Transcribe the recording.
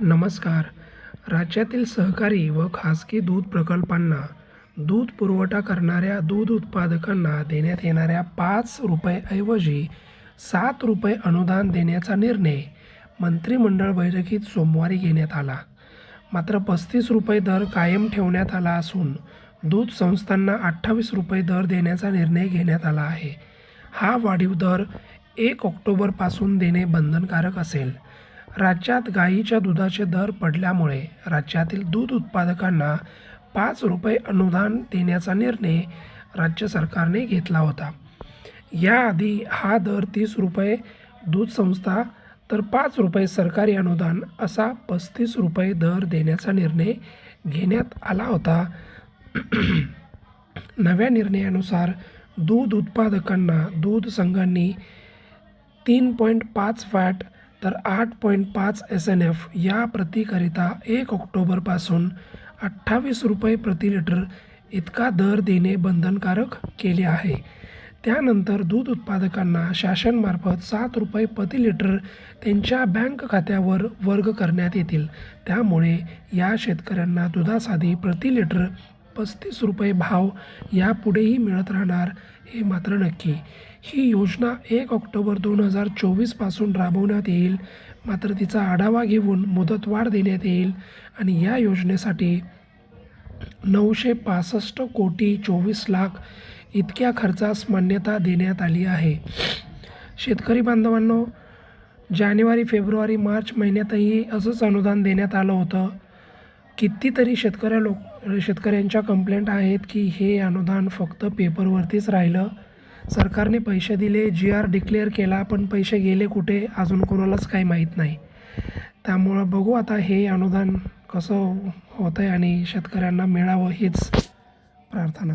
नमस्कार. राज्यातील सहकारी व खाजगी दूध प्रकल्पांना दूध पुरवठा करणाऱ्या दूध उत्पादकांना देण्यात येणाऱ्या पाच रुपयेऐवजी सात रुपये अनुदान देण्याचा निर्णय मंत्रिमंडळ बैठकीत सोमवारी घेण्यात आला. मात्र पस्तीस रुपये दर कायम ठेवण्यात आला असून दूध संस्थांना अठ्ठावीस रुपये दर देण्याचा निर्णय घेण्यात आला आहे. हा वाढीव दर एक ऑक्टोबरपासून देणे बंधनकारक असेल. राज्यात गाईच्या दुधाचे दर पडल्यामुळे राज्यातील दूध उत्पादकांना पाच रुपये अनुदान देण्याचा निर्णय राज्य सरकारने घेतला होता. याआधी हा दर तीस रुपये दूध संस्था तर पाच रुपये सरकारी अनुदान असा पस्तीस रुपये दर देण्याचा निर्णय घेण्यात आला होता. नव्या निर्णयानुसार दूध उत्पादकांना दूध संघांनी तीन पॉईंट पाच फॅट तर आठ पॉईंट पाच एस एन एफ या प्रतीकरिता एक ऑक्टोबरपासून अठ्ठावीस रुपये प्रति लिटर इतका दर देणे बंधनकारक केले आहे. त्यानंतर दूध उत्पादकांना शासनमार्फत सात रुपये प्रति लिटर त्यांच्या बँक खात्यावर वर्ग करण्यात येतील. त्यामुळे या शेतकऱ्यांना दुधासाठी प्रति लिटर पस्तीस रुपये भाव यापुढेही मिळत राहणार हे मात्र नक्की. ही योजना एक ऑक्टोबर दोन हजार चोवीसपासून राबवण्यात येईल. मात्र तिचा आढावा घेऊन मुदतवाढ देण्यात येईल आणि या योजनेसाठी नऊशे पासष्ट कोटी चोवीस लाख इतक्या खर्चास मान्यता देण्यात आली आहे. शेतकरी बांधवांनो जानेवारी फेब्रुवारी मार्च महिन्यातही असंच अनुदान देण्यात आलं होतं. कितीतरी शेतकऱ्या लोक शेतकऱ्यांच्या कंप्लेंट आहेत की हे अनुदान फक्त पेपरवरतीच राहिलं. सरकारने पैसे दिले जी आर डिक्लेअर केला पण पैसे गेले कुठे अजून कोणालाच काही माहीत नाही. त्यामुळं बघू आता हे अनुदान कसं होतं आहे आणि शेतकऱ्यांना मिळावं हीच प्रार्थना.